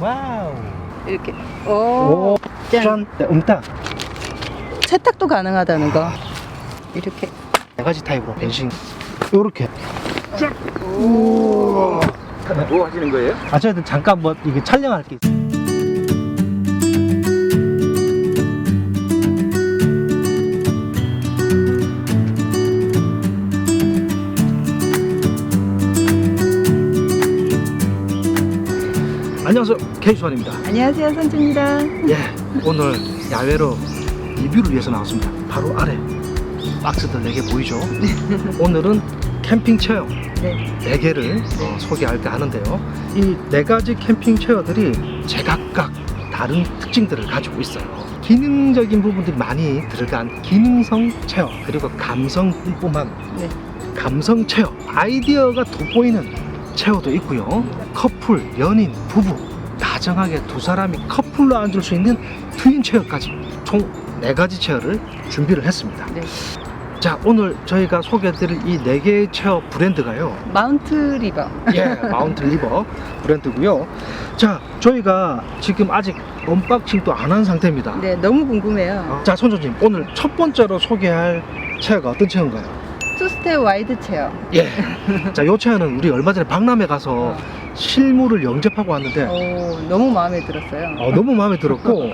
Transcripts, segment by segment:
와우. 이렇게. 오. 오, 짠. 짠. 네, 음딱. 세탁도 가능하다는 거. 이렇게. 네 가지 타입으로 변신. 요렇게. 오. 뭐 하시는 거예요? 아, 저희들 잠깐 뭐 이게 촬영할 게 있어요. 안녕하세요. 케이수환입니다. 안녕하세요, 선주입니다. 예, 오늘 야외로 리뷰를 위해서 나왔습니다. 바로 아래 박스들 4개 보이죠? 오늘은 캠핑 체어 네. 4개를 어, 소개할까 하는데요. 이네 가지 캠핑 체어들이 제각각 다른 특징들을 가지고 있어요. 기능적인 부분들이 많이 들어간 기능성 체어 그리고 감성 뿜뿜한 네. 감성 체어 아이디어가 돋보이는 체어도 있고요. 커플, 연인, 부부 다정하게 두 사람이 커플로 앉을 수 있는 트윈 체어까지 총 네 가지 체어를 준비를 했습니다. 네. 자 오늘 저희가 소개해드릴 이 네 개의 체어 브랜드가요. 마운트 리버. 예, 마운트 리버 브랜드고요. 자, 저희가 지금 아직 언박싱도 안 한 상태입니다. 네, 너무 궁금해요. 어, 자, 손조님 오늘 첫 번째로 소개할 체어가 어떤 체어인가요? 투스텝 와이드 체어. 예. 자, 요 체어는 우리 얼마 전에 박람회 가서 실물을 영접하고 왔는데 오, 너무 마음에 들었어요. 어, 너무 마음에 들었고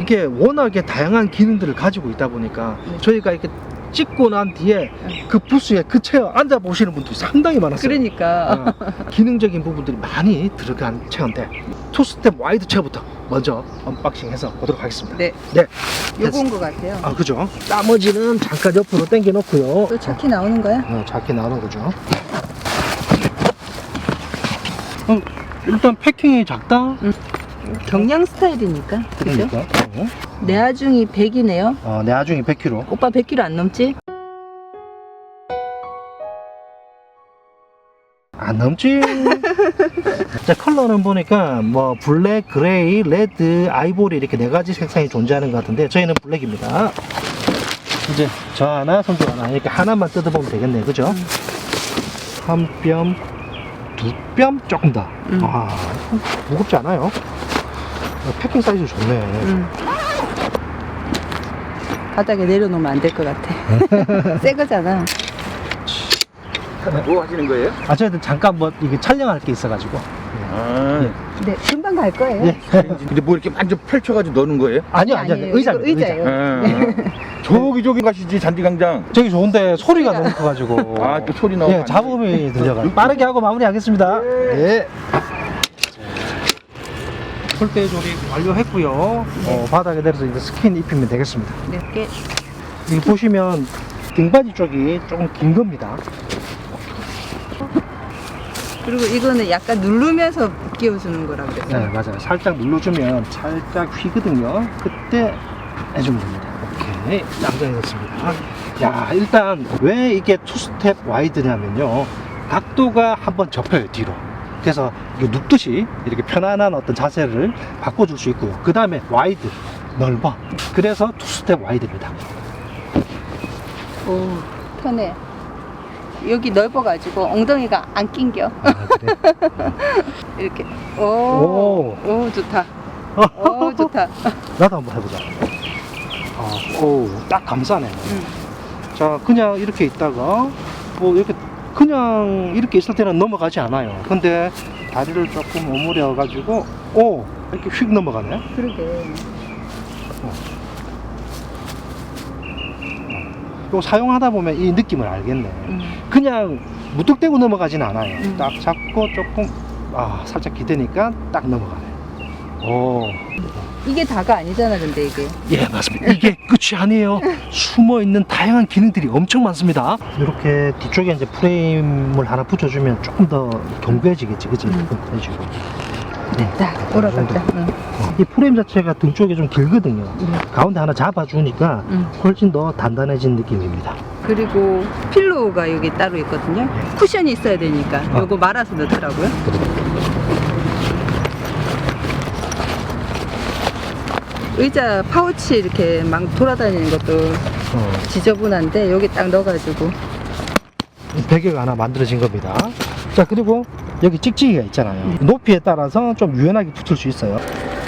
이게 워낙에 다양한 기능들을 가지고 있다 보니까 네. 저희가 이렇게 찍고 난 뒤에 그 부스에 그 체어 앉아 보시는 분들이 상당히 많았어요. 그러니까. 어, 기능적인 부분들이 많이 들어간 체어인데 투스텝 와이드 체어부터 먼저 언박싱해서 보도록 하겠습니다. 네. 네. 요건 것 같아요. 아 그죠? 나머지는 잠깐 옆으로 당겨 놓고요. 또 차키 나오는 거야? 어, 작게 나오는 거죠. 어, 일단 패킹이 작다. 경량 스타일이니까. 그죠? 그러니까. 어, 내하중이 100이네요. 어, 내 아중이 100kg. 오빠 100kg 안 넘지? 안 넘지. 자 컬러는 보니까 뭐 블랙, 그레이, 레드, 아이보리 이렇게 네 가지 색상이 존재하는 것 같은데 저희는 블랙입니다. 이제 저 하나, 손주 하나 이렇게 하나만 뜯어보면 되겠네요, 그죠? 한 뼘, 두 뼘 조금 더. 음. 아 무겁지 않아요? 어, 패킹 사이즈 좋네. 응. 바닥에 내려놓으면 안 될 것 같아. 새 거잖아. 뭐 하시는 거예요? 아 저희들 잠깐 뭐 이게 촬영할 게 있어가지고. 아, 예. 네, 금방 갈 거예요. 예. 근데 뭐 이렇게 완전 펼쳐가지고 넣는 거예요? 아니요, 아니요, 아니에요. 의자입니다, 이거 의자. 의자예요. 아, 저기 저기 가시지 잔디광장. 저기 좋은데 소리가 너무 커가지고. 아, 또 소리 나오면 예, 안 돼. 잡음이 들려가지고. 빠르게 하고 마무리하겠습니다. 네. 폴대 조립 완료했고요. 어, 바닥에 내려서 이제 스킨 입히면 되겠습니다. 네, 이렇게 여기 보시면 등받이 쪽이 조금 긴 겁니다. 그리고 이거는 약간 누르면서 끼워주는 거라고 네, 그랬어요. 맞아요. 살짝 눌러주면 살짝 휘거든요. 그때 해주면 됩니다. 오케이. 짱짱해졌습니다. 야, 일단 왜 이게 투스텝 와이드냐면요. 각도가 한번 접혀요, 뒤로. 그래서 이거 눕듯이 이렇게 편안한 어떤 자세를 바꿔줄 수 있고요. 그 다음에 와이드, 넓어. 그래서 투스텝 와이드입니다. 오, 편해. 여기 넓어가지고 엉덩이가 안 낑겨. 아, 그래. 이렇게. 오, 오, 좋다. 오, 좋다. 나도 한번 해보자. 아, 오, 딱 감싸네. 음. 자, 그냥 이렇게 있다가, 뭐, 이렇게, 그냥 이렇게 있을 때는 넘어가지 않아요. 근데 다리를 조금 오므려가지고, 오, 이렇게 휙 넘어가네. 그러게. 또 사용하다 보면 이 느낌을 알겠네. 음. 그냥 무턱대고 넘어가진 않아요. 음. 딱 잡고 조금, 아, 살짝 기대니까 딱 넘어가네. 오, 이게 다가 아니잖아, 근데 이게. 예, 맞습니다. 이게 끝이 아니에요. 숨어 있는 다양한 기능들이 엄청 많습니다. 이렇게 뒤쪽에 이제 프레임을 하나 붙여주면 조금 더 견고해지겠지, 그치? 음. 해지고. 딱 돌아갔다. 응. 이 프레임 자체가 등 쪽에 좀 길거든요. 음. 가운데 하나 잡아주니까 응. 훨씬 더 단단해진 느낌입니다. 그리고 필로우가 여기 따로 있거든요. 쿠션이 있어야 되니까 아. 요거 말아서 넣더라고요. 의자 파우치 이렇게 막 돌아다니는 것도 어, 지저분한데 여기 딱 넣어가지고 이 베개가 하나 만들어진 겁니다. 자, 그리고 여기 찍찍이가 있잖아요. 높이에 따라서 좀 유연하게 붙을 수 있어요.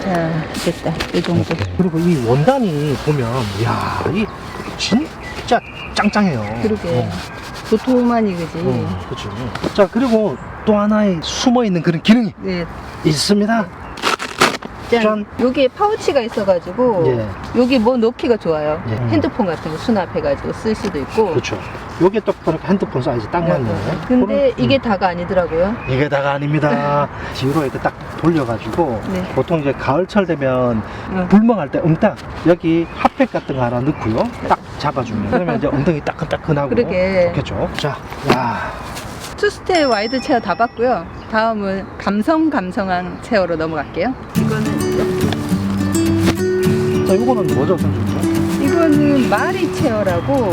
자, 됐다. 이 정도. 그리고 이 원단이 보면, 이야, 이 진짜 짱짱해요. 그러게. 어, 도톰하니, 그지? 어, 그렇죠. 자, 그리고 또 하나의 숨어 있는 그런 기능이 네. 있습니다. 짠. 짠. 여기에 파우치가 있어가지고, 예. 여기 뭐 넣기가 좋아요. 예. 핸드폰 같은 거 수납해가지고 쓸 수도 있고. 그렇죠. 요게 또 보니까 핸드폰 사이즈 딱 맞네. 근데 그런- 이게 음. 다가 아니더라고요. 이게 다가 아닙니다. 뒤로 이렇게 딱 돌려가지고 네. 보통 이제 가을철 되면 응. 불멍할 때 음딱 여기 핫팩 같은 거 하나 넣고요. 딱 잡아주면 그러면 이제 엉덩이 따끈따끈하고 그러게. 좋겠죠. 자, 야, 투스테 와이드 체어 다 봤고요. 다음은 감성 감성한 체어로 넘어갈게요. 이거는 자, 이거는 뭐죠, 선생님? 이거는 마리 체어라고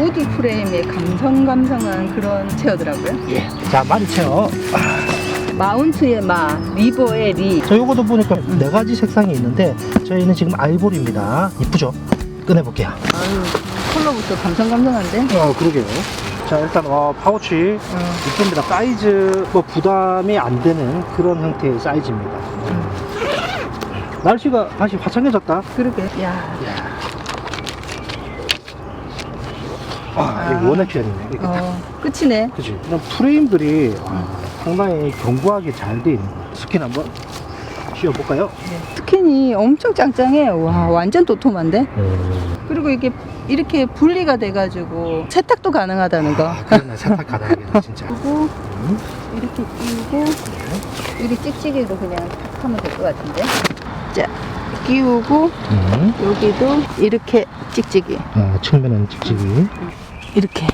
우드 프레임의 감성 감성한 그런 체어더라고요. 예. 자, 마리 체어. 마운트의 마, 리버의 리. 자, 요거도 보니까 네 가지 색상이 있는데 저희는 지금 아이보리입니다. 이쁘죠? 꺼내볼게요. 아유, 컬러부터 감성 감성한데. 아, 그러게요. 자, 일단 와 파우치 어, 이쁩니다. 사이즈 뭐 부담이 안 되는 그런 형태의 사이즈입니다. 날씨가 다시 화창해졌다. 그러게. 야, 아, 이거 원액 션이네. 딱, 어, 끝이네. 그치. 그럼 프레임들이 와, 상당히 견고하게 잘 돼 있는 거예요. 스킨 한번 씌워볼까요? 스킨이 엄청 짱짱해. 와, 완전 도톰한데. 그리고 이게 이렇게 분리가 돼가지고 세탁도 가능하다는 거. 아. 세탁 가능하겠네, 진짜. 그리고 음. 이렇게 끼우고 여기 찍찍이도 그냥 탁 하면 될 것 같은데. 자, 끼우고 음. 여기도 이렇게 찍찍이. 아, 측면은 찍찍이. 이렇게.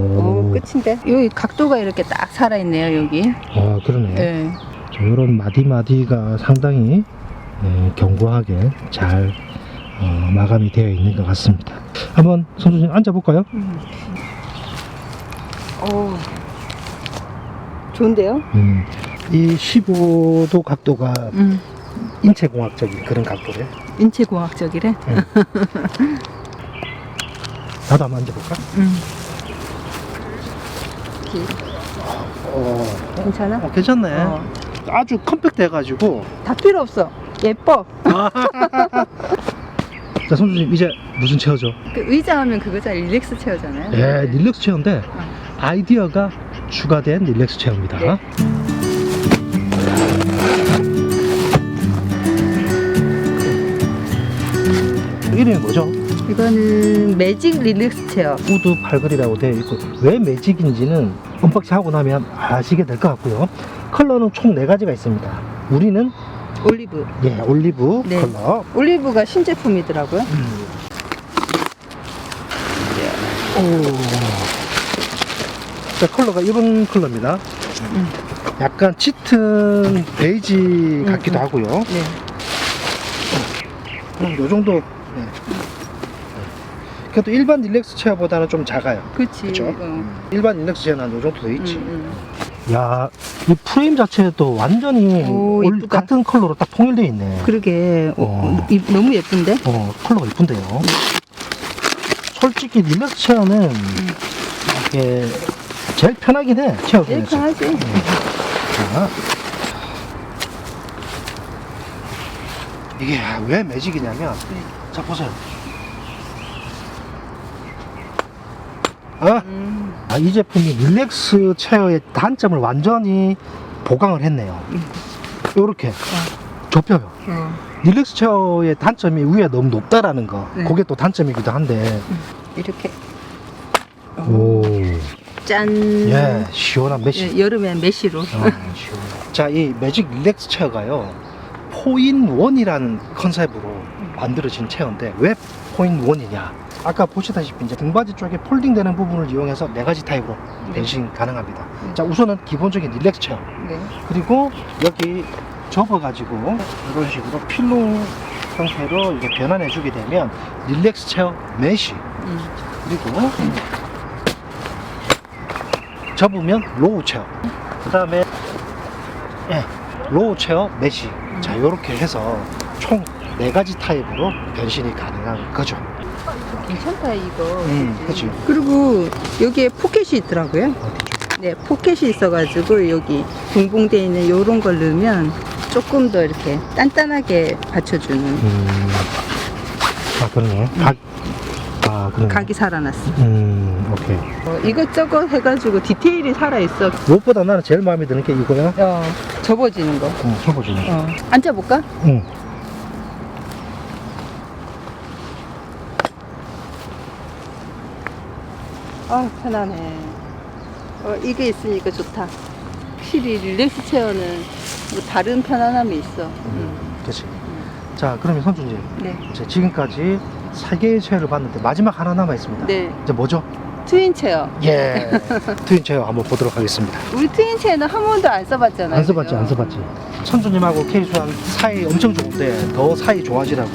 오, 끝인데. 여기 각도가 이렇게 딱 살아있네요, 여기. 아, 그러네. 예. 자, 이런 마디마디가 상당히 네, 견고하게 잘 어, 마감이 되어 있는 것 같습니다. 한번 선수님 앉아볼까요? 음. 오. 좋은데요? 음, 이 15도 각도가 음. 인체공학적인 그런 각도래. 인체공학적이래. 나도 한번 앉아볼까? 음. 어, 괜찮아? 어, 괜찮네. 어. 아주 컴팩트 해가지고. 다 필요 없어. 예뻐. 자, 선수님 이제 무슨 체어죠? 그 의자 하면 그거잖아. 릴렉스 체어잖아요. 예, 릴렉스 체어인데 아이디어가 추가된 릴렉스 체어입니다. 네. 이름이 뭐죠? 이거는 매직 릴렉스 체어. 우드 팔걸이라고 되어 있고 왜 매직인지는 언박싱 하고 나면 아시게 될 것 같고요. 컬러는 총 네 가지가 있습니다. 우리는 올리브. 예 올리브 네. 컬러. 올리브가 신제품이더라고요. 음. 오. 자 컬러가 이런 컬러입니다. 음. 약간 짙은 베이지 같기도 음. 하고요. 네. 음, 요 정도. 네. 그래도 일반 릴렉스 체어보다는 좀 작아요. 그치. 그쵸? 어. 일반 릴렉스 체어는 한요 정도 돼 있지. 음, 야, 이 프레임 자체도 완전히 오, 올- 이쁘다. 같은 컬러로 딱 통일되어 있네. 음. 그러게. 어, 어. 이- 너무 예쁜데? 어, 컬러가 이쁜데요. 솔직히 릴렉스 체어는 이게 제일 편하긴 해. 체어 제일 중에서. 편하지. 자. 이게 왜 매직이냐면, 자, 보세요. 아, 음. 아, 이 제품이 릴렉스 체어의 단점을 완전히 보강을 했네요. 요렇게 좁혀요. 어. 릴렉스 체어의 단점이 위에 너무 높다라는 거. 네. 그게 또 단점이기도 한데. 이렇게. 오. 짠. 예, 시원한 메시. 예, 여름에 메시로. 어, 시원해. 자, 이 매직 릴렉스 체어가요. 포인원이라는 컨셉으로 만들어진 체어인데 왜 포인원이냐? 아까 보시다시피 이제 등받이 쪽에 폴딩되는 부분을 이용해서 네 가지 타입으로 변신 가능합니다. 네. 자, 우선은 기본적인 릴렉스 체어. 네. 그리고 여기 접어가지고 이런 식으로 필로 형태로 이게 변환해 주게 되면 릴렉스 체어 메시 음. 그리고 접으면 로우 체어 그 다음에 예, 로우 체어 메시 자 이렇게 해서 총 네 가지 타입으로 변신이 가능한 거죠 괜찮다 이거. 음? 그치. 그리고 여기에 포켓이 있더라고요. 네, 포켓이 있어가지고 여기 붕붕돼 있는 요런 걸 넣으면 조금 더 이렇게 단단하게 받쳐주는 음. 아, 그러네. 각. 아, 그러네. 각이 살아났어. 음, 오케이. 어, 이것저것 해가지고 디테일이 살아있어. 무엇보다 나는 제일 마음에 드는 게 이거야. 어, 접어지는 거. 응, 접어주는 거. 어, 앉아볼까? 응. 아 편하네. 어, 이게 있으니까 좋다. 확실히 릴렉스 체어는 뭐 다른 편안함이 있어. 음. 그치. 자, 그러면 선주님. 네. 이제 지금까지 세 개의 체어를 봤는데 마지막 하나 남아 있습니다. 네. 이제 뭐죠? 트윈 체어. 예. 트윈 체어 한번 보도록 하겠습니다. 우리 트윈 체어는 한 번도 안 써봤잖아요. 안 써봤지? 안 써봤지. 선주님하고 케이수랑 사이 엄청 좋은데 더 사이 좋아지라고.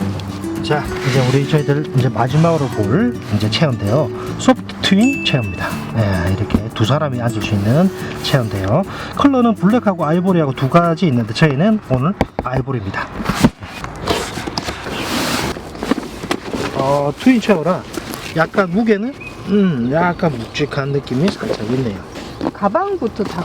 자, 이제 우리 저희들 이제 마지막으로 볼 이제 체어인데요. 소프트 트윈 체어입니다. 네, 이렇게 두 사람이 앉을 수 있는 체어인데요. 컬러는 블랙하고 아이보리하고 두 가지 있는데 저희는 오늘 아이보리입니다. 어, 트윈 체어라 약간 무게는 음, 약간 묵직한 느낌이 살짝 있네요. 가방부터 다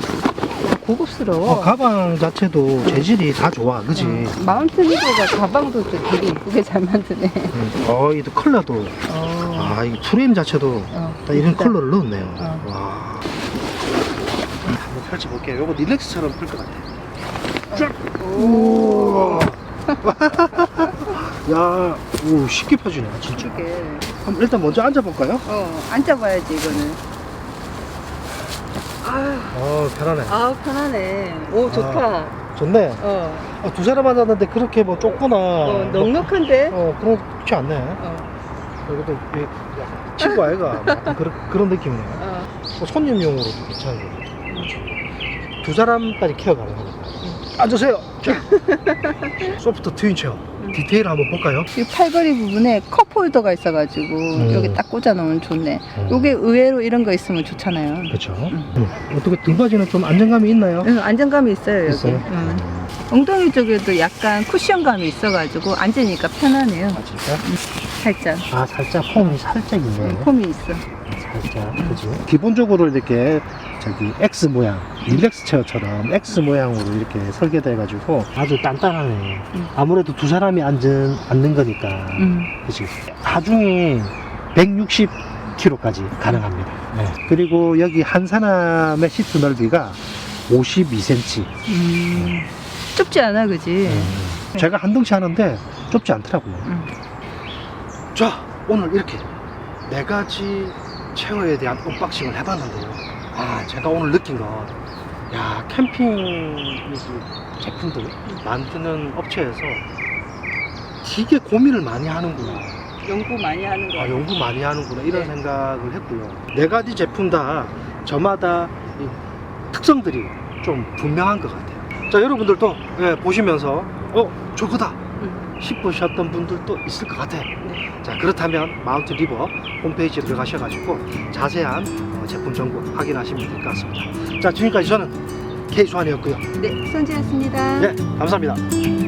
고급스러워. 어, 가방 자체도 재질이 다 좋아, 그지? 어, 마운트 리버가 가방도 좀 되게 이쁘게 잘 만드네. 음, 어, 이 컬러도, 어. 아, 이 프레임 자체도 어, 다 이런 진짜. 컬러를 넣었네요. 어. 와. 한번 펼쳐볼게요. 요거 릴렉스처럼 풀 것 같아. 쫙! 오. 야, 오, 쉽게 펴지네, 진짜. 이게. 그럼 일단 먼저 앉아볼까요? 어, 앉아봐야지, 이거는. 아, 어, 편하네. 아 편하네. 오, 좋다. 좋네. 어, 아, 두 사람 앉았는데 그렇게 뭐 좁거나. 어, 넉넉한데? 어, 그렇지 않네. 어, 여기도 이- 친구 아이가 뭐 약간 그런, 그런 느낌이네. 어. 뭐 손님용으로도 괜찮은 거두 사람까지 케어 가능하니까 앉으세요 자. 소프트 트윈 체어 디테일 한번 볼까요? 이 팔걸이 부분에 컵 홀더가 있어가지고 음. 여기 딱 꽂아 놓으면 좋네. 요게 의외로 이런 거 있으면 좋잖아요. 그렇죠 음. 어떻게 등받이는 좀 안정감이 있나요? 응, 안정감이 있어요, 여기. 있어요? 응. 엉덩이 쪽에도 약간 쿠션감이 있어가지고 앉으니까 편하네요. 아 진짜? 살짝. 아 살짝 폼이 살짝 있네 응, 폼이 있어. 그지 기본적으로 이렇게 저기 X 모양 릴렉스 체어처럼 X 모양으로 이렇게 설계돼 가지고 아주 단단하네 음. 아무래도 두 사람이 앉은 앉는 거니까 음. 그치. 하중이 160kg까지 가능합니다. 네. 그리고 여기 한 사람의 시트 넓이가 52cm. 음. 좁지 않아, 그지? 제가 한 덩치 하는데 좁지 않더라고요. 음. 자, 오늘 이렇게 네 가지 체어에 대한 언박싱을 해봤는데요. 아, 제가 오늘 느낀 건, 야, 캠핑 이 제품들 만드는 업체에서 되게 고민을 많이 하는구나. 연구 많이 하는 거. 아, 연구 많이 하는구나 이런 네. 생각을 했고요. 네 가지 제품 다 저마다 이 특성들이 좀 분명한 것 같아요. 자, 여러분들도 예, 보시면서 어 저거다 음. 싶으셨던 분들도 있을 것 같아요. 네. 자, 그렇다면 마운트 리버 홈페이지에 들어가셔가지고 자세한 어, 제품 정보 확인하시면 될 것 같습니다. 자, 지금까지 저는 K수환이었고요. 네, 손지였습니다. 네, 감사합니다.